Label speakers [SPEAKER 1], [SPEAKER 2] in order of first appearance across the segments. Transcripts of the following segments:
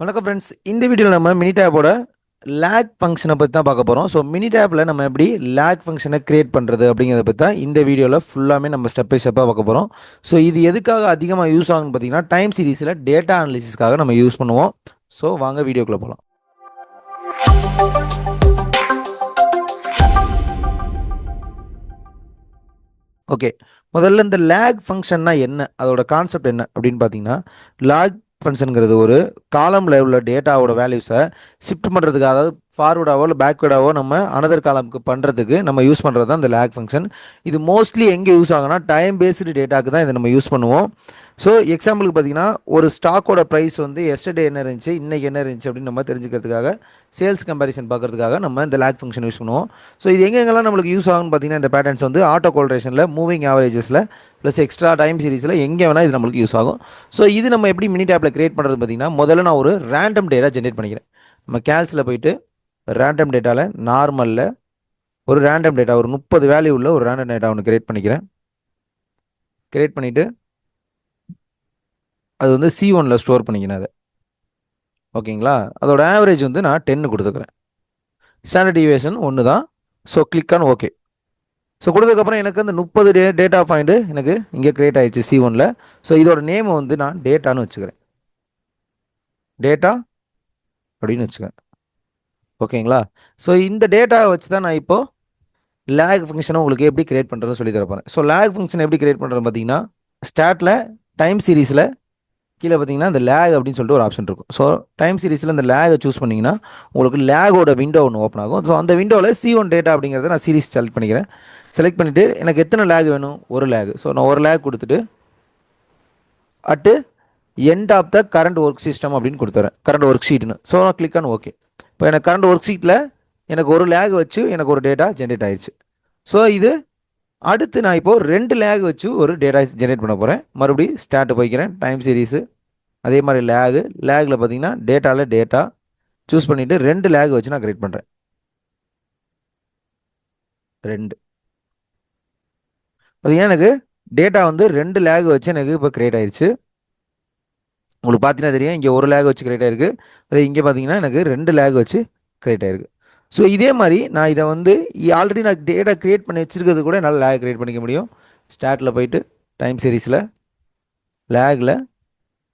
[SPEAKER 1] வணக்கம் ஃப்ரெண்ட்ஸ் இந்த வீடியோவில் நம்ம மினி டேப்போட லேக் ஃபங்க்ஷனை பற்றி தான் பார்க்க போகிறோம் ஸோ மினி டேப்பில் நம்ம எப்படி லேக் ஃபங்க்ஷனை க்ரியேட் பண்ணுறது அப்படிங்கிறத பற்றி தான் இந்த வீடியோவில் ஃபுல்லாமே நம்ம ஸ்டெப் பை ஸ்டெப்பாக பார்க்க போகிறோம் ஸோ இது எதுக்காக அதிகமாக யூஸ் ஆகும்னு பார்த்தீங்கன்னா டைம் சீரீஸில் டேட்டா அனாலிசிஸ்க்காக நம்ம யூஸ் பண்ணுவோம். ஸோ வாங்க வீடியோக்குள்ளே போகலாம் ஓகே முதல்ல இந்த லேக் ஃபங்க்ஷன்னா என்ன? அதோட கான்செப்ட் என்ன? அப்படின்னு பார்த்தீங்கன்னா லாக் ஃபங்க்ஷனுங்கிறது ஒரு காலமில் உள்ள டேட்டாவோட வேல்யூஸை ஷிஃப்ட் பண்ணுறதுக்கு அதாவது ஃபார்வர்டாவோ இல்லை பேக்வேர்டாவோ நம்ம அனதர் காலமுக்கு பண்ணுறதுக்கு நம்ம யூஸ் பண்ணுறது தான் இந்த லேக் ஃபங்க்ஷன் இது மோஸ்ட்லி எங்கே யூஸ் ஆகும்னா டைம் பேஸ்டு டேட்டாக்கு தான் இதை நம்ம யூஸ் பண்ணுவோம். ஸோ எக்ஸாம்பிளுக்கு பார்த்தீங்கன்னா ஒரு ஸ்டாக்கோட ப்ரைஸ் வந்து எஸ்டர்டே என்ன இருந்துச்சு இன்றைக்கி என்ன இருந்துச்சு அப்படின்னு நம்ம தெரிஞ்சுக்கிறதுக்காக சேல்ஸ் கம்பேரிசன் பார்க்கறதுக்காக நம்ம இந்த லேக் ஃபங்க்ஷன் யூஸ் பண்ணுவோம். ஸோ இது எங்கெங்கெல்லாம் நம்மளுக்கு யூஸ் ஆகும்னு பார்த்தீங்கன்னா இந்த பேட்டர்ன்ஸ் வந்து ஆட்டோ கோல்ரேஷனில் மூவிங் ஆவரேஜஸில் ப்ளஸ் எக்ஸ்ட்ரா டைம் சீரிஸில் எங்கே வேணால் இது நம்மளுக்கு யூஸ் ஆகும். ஸோ இது நம்ம எப்படி மினி டேப்பில் க்ரியேட் பண்ணுறது பார்த்தீங்கன்னா முதல்ல நான் ஒரு ரேண்டம் டேட்டா ஜென்ரேட் பண்ணிக்கிறேன். நம்ம கேல்ஸில் போயிட்டு ரேண்டம் டேட்டாவில் நார்மலில் ஒரு ரேண்டம் டேட்டா ஒரு முப்பது வேல்யூ உள்ள ஒரு ரேண்டம் டேட்டா ஒன்று கிரியேட் பண்ணிக்கிறேன். கிரியேட் பண்ணிவிட்டு அது வந்து சி ஒனில் ஸ்டோர் பண்ணிக்கிறேன் அதை. ஓகேங்களா அதோட ஆவரேஜ் வந்து நான் டென்னு கொடுத்துக்கிறேன். ஸ்டாண்டர்ட் டிவியேஷன் ஒன்று தான். So click on okay so கொடுத்ததுக்கப்புறம் எனக்கு அந்த முப்பது டே டேட்டா பாயிண்ட்டு எனக்கு இங்கே க்ரியேட் ஆகிடுச்சு சி ஒனில் ஸோ இதோட நேமை வந்து நான் டேட்டான்னு வச்சுக்கிறேன். டேட்டா அப்படின்னு வச்சுக்கிறேன். ஓகேங்களா? ஸோ இந்த டேட்டாவை வச்சு தான் நான் இப்போது லேக் ஃபங்க்ஷனை உங்களுக்கு எப்படி கிரியேட் பண்ணுறதுன்னு சொல்லி தரப்போகிறேன் ஸோ லேக் ஃபங்க்ஷன் எப்படி கிரியேட் பண்ணுறேன்னு பார்த்தீங்கன்னா ஸ்டாட்டில் டைம் சீரீஸில் கீழே பார்த்தீங்கன்னா இந்த லேக் அப்படின்னு சொல்லிட்டு ஒரு ஆப்ஷன் இருக்கும். ஸோ டைம் சீரீஸில் இந்த லேகை சூஸ் பண்ணிங்கன்னா உங்களுக்கு லேகோட விண்டோ ஒன்று ஓப்பன் ஆகும். ஸோ அந்த விண்டோவில் சி ஒன் டேட்டா அப்படிங்கிறத நான் சீரீஸ் செலக்ட் பண்ணிக்கிறேன். செலக்ட் பண்ணிவிட்டு எனக்கு எத்தனை லேக் வேணும்? ஒரு லேக் ஸோ நான் ஒரு லேக் கொடுத்துட்டு at end of the current work system அப்படின்னு கொடுத்துறேன். கரண்ட் ஒர்க் ஷீட்னு ஸோ நான் கிளிக் ஆன் ஓகே இப்போ எனக்கு கரண்ட் ஒர்க் ஷீட்டில் எனக்கு ஒரு லேக் வச்சு எனக்கு ஒரு டேட்டா ஜென்ரேட் ஆயிடுச்சு ஸோ இது அடுத்து நான் இப்போது ரெண்டு லேக் வச்சு ஒரு டேட்டா ஜென்ரேட் பண்ண போகிறேன் மறுபடியும் ஸ்டார்ட் போய்க்கிறேன். டைம் சீரீஸு அதே மாதிரி லேகு லேகில் பார்த்தீங்கன்னா டேட்டாவில் டேட்டா சூஸ் பண்ணிவிட்டு ரெண்டு லேக் வச்சு நான் கிரியேட் பண்ணுறேன் ரெண்டு. பார்த்தீங்கன்னா எனக்கு டேட்டா வந்து ரெண்டு லேக் வச்சு எனக்கு இப்போ கிரியேட் ஆயிடுச்சு உங்களுக்கு பார்த்தீங்கன்னா தெரியும் இங்கே ஒரு லேக் வச்சு கிரியேட் ஆயிருக்கு. அதே இங்கே பார்த்தீங்கன்னா எனக்கு ரெண்டு லேக் வச்சு கிரியேட் ஆயிருக்கு. ஸோ இதே மாதிரி நான் இதை வந்து ஆல்ரெடி நான் டேட்டா க்ரியேட் பண்ணி வச்சுருக்கிறது கூட என்னால் லேக் க்ரியேட் பண்ணிக்க முடியும். ஸ்டார்ட்டில் போயிட்டு டைம் சீரீஸில் லேகில்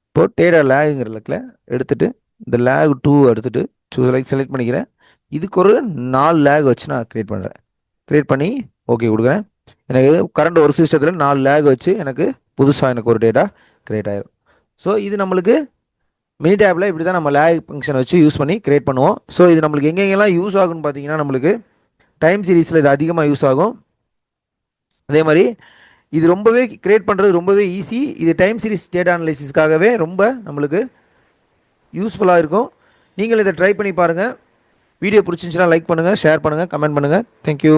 [SPEAKER 1] இப்போ டேட்டா லேகுங்கிற லக்கில் எடுத்துகிட்டு இந்த லேக் டூ எடுத்துகிட்டு செலக்ட் செலக்ட் பண்ணிக்கிறேன். இதுக்கு ஒரு நாலு லேக் வச்சு நான் க்ரியேட் பண்ணுறேன் க்ரியேட் பண்ணி ஓகே கொடுக்குறேன். எனக்கு கரண்ட் ஒரு சிஸ்டத்தில் நாலு லேக் வச்சு எனக்கு புதுசாக எனக்கு ஒரு டேட்டா க்ரியேட் ஆயிரும். ஸோ இது நம்மளுக்கு மினி டேப்பில் இப்படி தான் நம்ம லேக் ஃபங்க்ஷனை வச்சு யூஸ் பண்ணி க்ரியேட் பண்ணுவோம். ஸோ இது நம்மளுக்கு எங்கெங்கெல்லாம் யூஸ் ஆகும்னு பார்த்தீங்கன்னா நம்மளுக்கு டைம் சீரீஸில் இது அதிகமாக யூஸ் ஆகும். அதே மாதிரி இது ரொம்பவே க்ரியேட் பண்ணுறது ரொம்பவே ஈஸி இது டைம் சீரீஸ் டேட்டா அனலைசிஸ்க்காகவே ரொம்ப நம்மளுக்கு யூஸ்ஃபுல்லாக இருக்கும். நீங்கள் இதை ட்ரை பண்ணி பாருங்கள் வீடியோ பிடிச்சிருந்துச்சுன்னா லைக் பண்ணுங்கள் ஷேர் பண்ணுங்கள் கமெண்ட் பண்ணுங்கள் தேங்க்யூ